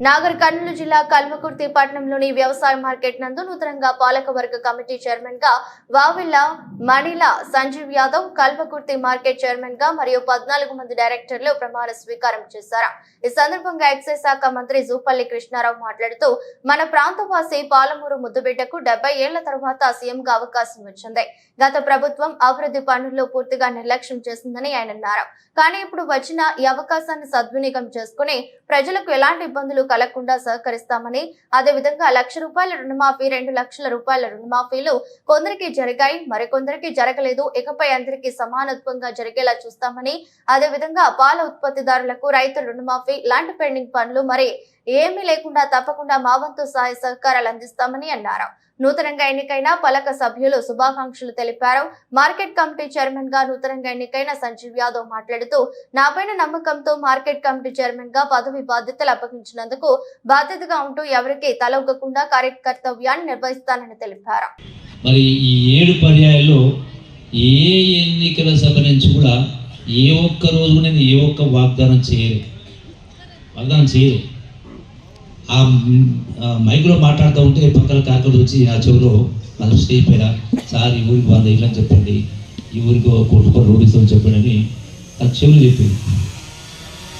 నాగర్ కర్నూలు జిల్లా కల్మకుర్తి పట్టణంలోని వ్యవసాయ మార్కెట్ నందు నూతనంగా పాలకవర్గ కమిటీ చైర్మన్గా వావిల్ల మణిల సంజీవ్ యాదవ్ కల్మకుర్తి మార్కెట్ చైర్మన్గా మరియు పద్నాలుగు మంది డైరెక్టర్లు ప్రమాణ స్వీకారం చేశారు. ఈ సందర్భంగా ఎక్సైజ్ శాఖ మంత్రి జూపల్లి కృష్ణారావు మాట్లాడుతూ మన ప్రాంతవాసి పాలమూరు ముద్దుబిడ్డకు డెబ్బై ఏళ్ళ తర్వాత సీఎంగా అవకాశం వచ్చింది. గత ప్రభుత్వం అభివృద్ధి పనుల్లో పూర్తిగా నిర్లక్ష్యం చేసిందని ఆయన అన్నారు. కానీ ఇప్పుడు వచ్చిన ఈ అవకాశాన్ని సద్వినియోగం చేసుకుని ప్రజలకు ఎలాంటి ఇబ్బందులు కలగకుండా సహకరిస్తామని అదేవిధంగా లక్ష రూపాయల రుణమాఫీ రెండు లక్షల రూపాయల రుణమాఫీలు కొందరికి జరిగాయి మరికొందరికి జరగలేదు. ఇకపై అందరికీ సమానత్వంగా జరిగేలా చూస్తామని అదేవిధంగా పాల ఉత్పత్తిదారులకు రైతు రుణమాఫీ లాంటి పెండింగ్ పనులు మరి ఏమీ లేకుండా తప్పకుండా మా వంతు సహాయ సహకారాలు అందిస్తామని అన్నారు. నూతనంగా ఎన్నికైన పలక సభ్యులు శుభాకాంక్షలు తెలిపారు. మార్కెట్ కమిటీ చైర్మన్గా నూతనంగా ఎన్నికైన సంజీవ్ యాదవ్ మాట్లాడుతూ నాపైన నమ్మకంతో మార్కెట్ కమిటీ చైర్మన్గా పదవి బాధ్యతలు అప్పగించినందుకు బాధ్యతగా ఉంటూ ఎవరికి తలొగ్గకుండా కార్యకర్తవ్యాన్ని నిర్వహిస్తానని తెలిపారు. మరి ఈ ఏడు పర్యాయాలు ఏ ఎన్నికల సభ నుంచి కూడా ఏ ఒక్క రోజు నేను ఏ ఒక్క వాగ్దానం చేయలేదు. వాగ్దానం చేయలేదు. ఆ మైక్లో మాట్లాడుతూ ఉంటే పక్కన కాకలు వచ్చి నా చెవిలో వాళ్ళు స్టేజ్ పైన సార్ ఈ ఊరికి వంద ఇల్లు అని చెప్పండి. ఈ ఊరికి కొట్టుకొని కోటి రూపాయలు ఇస్తామని చెప్పండి అని చెవులు చెప్పింది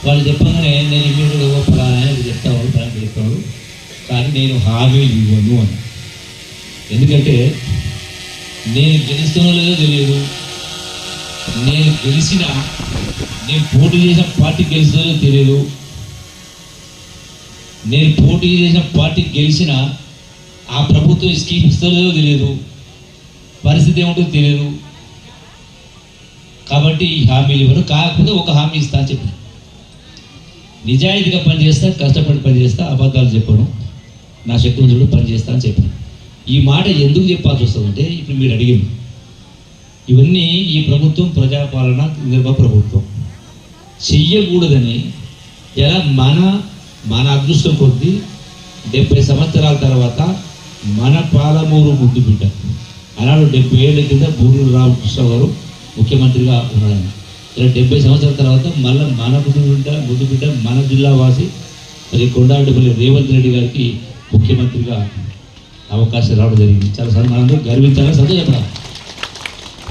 వాళ్ళు చెప్పగానే నేను ఇమీడియట్గా ఒక ఫలానా ఇది చెప్తాను ఫలానా కానీ నేను హామీ ఇవ్వను అని. ఎందుకంటే నేను గెలుస్తున్నో లేదో తెలియదు. నేను గెలిచిన నేను పోటీ చేసిన పార్టీ గెలుస్తుందో తెలియదు. నేను పోటీ చేసిన పార్టీ గెలిచిన ఆ ప్రభుత్వం స్కీమ్ ఇస్తలేదో తెలియదు. పరిస్థితి ఏముంటుందో తెలియదు. కాబట్టి ఈ హామీలు ఇవ్వరు. కాకపోతే ఒక హామీ ఇస్తా అని చెప్పాను. నిజాయితీగా పనిచేస్తా కష్టపడి పనిచేస్తా అబద్ధాలు చెప్పను. నా శక్తి చూడు పనిచేస్తా అని చెప్పాను. ఈ మాట ఎందుకు చెప్పాల్సి వస్తుందంటే ఇప్పుడు మీరు అడిగింది. ఇవన్నీ ఈ ప్రభుత్వం ప్రజాపాలన నిర్మ ప్రభుత్వం. చెయ్యకూడదని ఎలా మన మన అదృష్టం కొద్దీ డెబ్బై సంవత్సరాల తర్వాత మన పాలమూరు ముద్దు బిడ్డ అలాడు డెబ్బై ఏళ్ళ కింద బూరూరు రామకృష్ణ గారు ముఖ్యమంత్రిగా ఉన్నాడు ఇలా డెబ్బై సంవత్సరాల తర్వాత మళ్ళీ మన ముద్దు బిడ్డ ముద్దు బిడ్డ మన జిల్లా వాసి మరి కొండారెడ్డిపల్లి రేవంత్ రెడ్డి గారికి ముఖ్యమంత్రిగా అవకాశం రావడం జరిగింది. చాలా సంద- మనందరూ గర్వించాలని సంతోషపడాలి.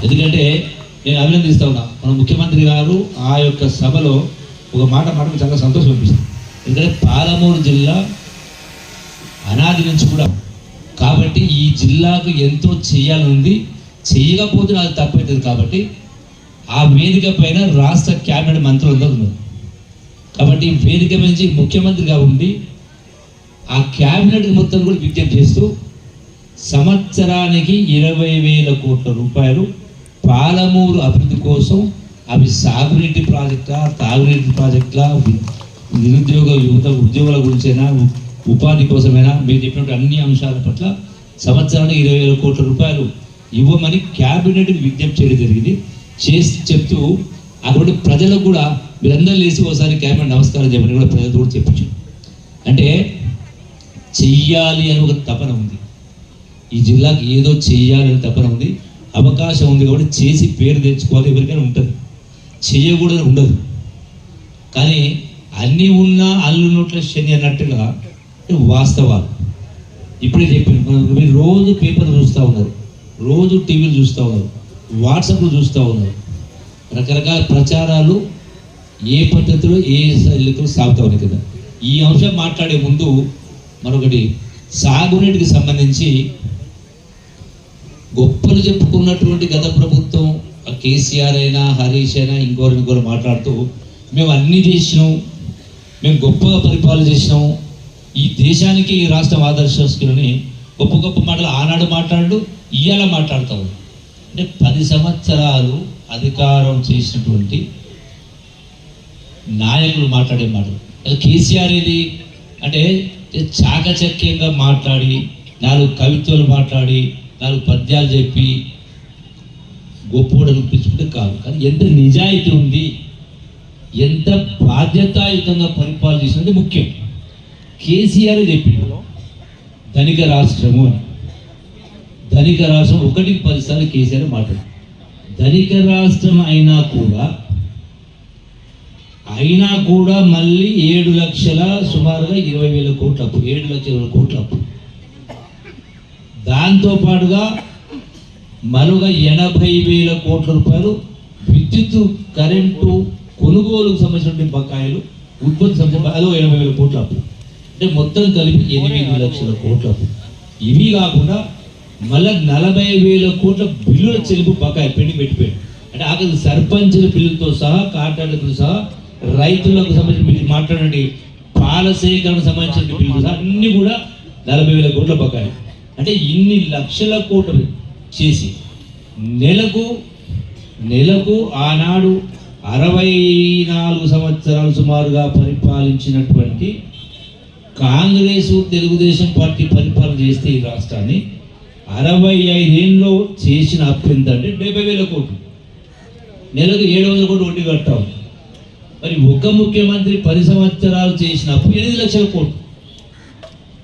ఎందుకంటే నేను అభినందిస్తా ఉన్నా మన ముఖ్యమంత్రి గారు ఆ యొక్క సభలో ఒక మాట మాట చాలా సంతోషం అనిపిస్తుంది. ఎందుకంటే పాలమూరు జిల్లా అనాది నుంచి కూడా. కాబట్టి ఈ జిల్లాకు ఎంతో చేయాలనుంది చేయకపోతే అది తప్పవుతుంది కాబట్టి ఆ వేదిక పైన రాష్ట్ర క్యాబినెట్ మంత్రులు ఉన్నారు. కాబట్టి ఈ వేదిక నుంచి ముఖ్యమంత్రిగా ఉండి ఆ క్యాబినెట్ మొత్తం కూడా విజ్ఞప్తి చేస్తూ సంవత్సరానికి ఇరవై వేల కోట్ల రూపాయలు పాలమూరు అభివృద్ధి కోసం అవి సాగునీటి ప్రాజెక్టా తాగునీటి ప్రాజెక్టులా నిరుద్యోగ యువత ఉద్యోగాల గురించైనా ఉపాధి కోసమైనా మీరు చెప్పినట్టు అన్ని అంశాల పట్ల సంవత్సరానికి ఇరవై వేల కోట్ల రూపాయలు ఇవ్వమని క్యాబినెట్ విజ్ఞప్తి చేయడం జరిగింది. చేసి చెప్తూ అటువంటి ప్రజలకు కూడా మీరందరూ లేచి ఒకసారి క్యాబినెట్ నమస్కారం చెప్పని కూడా ప్రజలు కూడా చెప్పించు. అంటే చెయ్యాలి అని ఒక తపన ఉంది. ఈ జిల్లాకి ఏదో చెయ్యాలని తపన ఉంది. అవకాశం ఉంది కాబట్టి చేసి పేరు తెచ్చుకోవాలి ఎవరికైనా ఉంటుంది. చేయకూడదు ఉండదు. కానీ అన్నీ ఉన్నా అల్లు నోట్ల శని అన్నట్టుగా వాస్తవాలు. ఇప్పుడే చెప్పాను మీరు రోజు పేపర్ చూస్తూ ఉన్నారు రోజు టీవీలు చూస్తూ ఉన్నారు వాట్సాప్లు చూస్తూ ఉన్నారు. రకరకాల ప్రచారాలు ఏ పద్ధతిలో ఏ శైలిలో సాగుతూ ఉన్నాయి కదా. ఈ అంశం మాట్లాడే ముందు మరొకటి సాగునీటికి సంబంధించి గొప్పలు చెప్పుకున్నటువంటి గత ప్రభుత్వం కేసీఆర్ అయినా హరీష్ అయినా ఇంకోరు ఇంకోరు మాట్లాడుతూ మేము అన్నీ చేసినాం మేము గొప్పగా పరిపాలన చేసినాము. ఈ దేశానికి ఈ రాష్ట్రం ఆదర్శిస్తులని గొప్ప గొప్ప మాటలు ఆనాడు మాట్లాడు ఇవాళ మాట్లాడతాం అంటే పది సంవత్సరాలు అధికారం చేసినటువంటి నాయకులు మాట్లాడే మాటలు. అసలు కేసీఆర్ ఏది అంటే చాకచక్యంగా మాట్లాడి నాలుగు కవిత్వాలు మాట్లాడి నాలుగు పద్యాలు చెప్పి గొప్పోడు అనిపించుకుంటే కాదు. కానీ ఎంత నిజాయితీ ఉంది ఎంత బాధ్యతాయుతంగా పరిపాలన చేసినది ముఖ్యం. కేసీఆర్ చెప్పిండు. ధనిక రాష్ట్రము అని. ధనిక రాష్ట్రం ఒకటి పదిసార్లు కేసీఆర్ మాట్లాడు. ధనిక రాష్ట్రం అయినా కూడా అయినా కూడా మళ్ళీ ఏడు లక్షల సుమారుగా ఇరవై వేల కోట్ల అప్పు ఏడు లక్షల కోట్ల అప్పు. దాంతో పాటుగా మరొక ఎనభై వేల కోట్ల రూపాయలు విద్యుత్ కరెంటు కొనుగోలుకు సంబంధించినటువంటి బకాయిలు ఉత్పత్తి సంబంధించిన అదో ఎనభై వేల కోట్ల అప్పు. అంటే మొత్తం కలిపి ఎనిమిది లక్షల కోట్ల అప్పు. ఇవి కాకుండా మళ్ళీ నలభై వేల కోట్ల బిల్లుల చెల్లింపు బకాయి పెండి పెట్టిపోయాడు అంటే ఆఖరి సర్పంచుల బిల్లులతో సహా కాంట్రాక్టర్లతో సహా రైతులకు సంబంధించిన మీరు మాట్లాడండి పాల సేకరణకు సంబంధించిన బిల్లులు సహా అన్ని కూడా నలభై వేల కోట్ల బకాయి అంటే ఇన్ని లక్షల కోట్లు చేసి నెలకు నెలకు ఆనాడు అరవై నాలుగు సంవత్సరాలు సుమారుగా పరిపాలించినటువంటి కాంగ్రెస్ తెలుగుదేశం పార్టీ పరిపాలన చేస్తే ఈ రాష్ట్రాన్ని అరవై ఐదేళ్ళలో చేసిన అప్పు ఎంత అంటే డెబ్బై వేల కోట్లు. నెలకు ఏడు వందల కోట్లు వడ్డీ కట్టాం. మరి ఒక ముఖ్యమంత్రి పది సంవత్సరాలు చేసిన అప్పు ఎనిమిది లక్షల కోట్లు.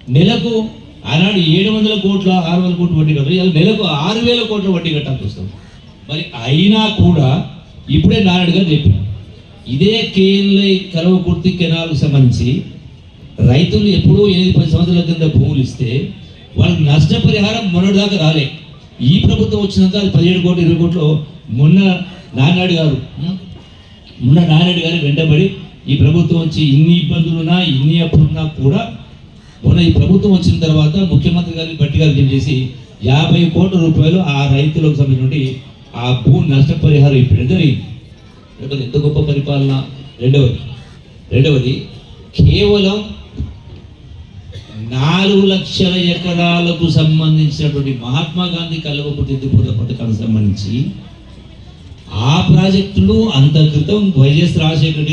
నెలకు ఆనాడు ఏడు వందల కోట్ల ఆరు వందల కోట్లు వడ్డీ కట్టాలి నెలకు ఆరు వేల కోట్ల వడ్డీ కట్టాల్సి వస్తాం మరి అయినా కూడా ఇప్పుడే నారాయణ గారు చెప్పారు. ఇదే కేఎన్ఐ కరవ కుర్తి కెనాల్కు సంబంధించి రైతులు ఎప్పుడూ ఎనిమిది పది సంవత్సరాల కింద భూములు ఇస్తే వాళ్ళకి నష్టపరిహారం మొన్నటిదాకా రాలే. ఈ ప్రభుత్వం వచ్చినాక అది పదిహేడు కోట్లు ఇరవై కోట్లు మొన్న నానాడు గారు మొన్న నానాడు గారు వెంటబడి ఈ ప్రభుత్వం వచ్చి ఇన్ని ఇబ్బందులున్నా ఇన్ని అప్పులున్నా కూడా మొన్న ఈ ప్రభుత్వం వచ్చిన తర్వాత ముఖ్యమంత్రి గారిని బట్టి గారు చేసి యాభై కోట్ల రూపాయలు ఆ రైతులకు సంబంధించి ఆ భూ నష్టపరిహారం ఇప్పుడు జరిగింది రెండవది ఎంత గొప్ప పరిపాలన? రెండవది రెండవది కేవలం నాలుగు లక్షల ఎకరాలకు సంబంధించినటువంటి మహాత్మా గాంధీ కల్వకుర్తి ఎత్తిపోతల పథకానికి సంబంధించి ఆ ప్రాజెక్టులు అంత క్రితం వైఎస్ రాజశేఖర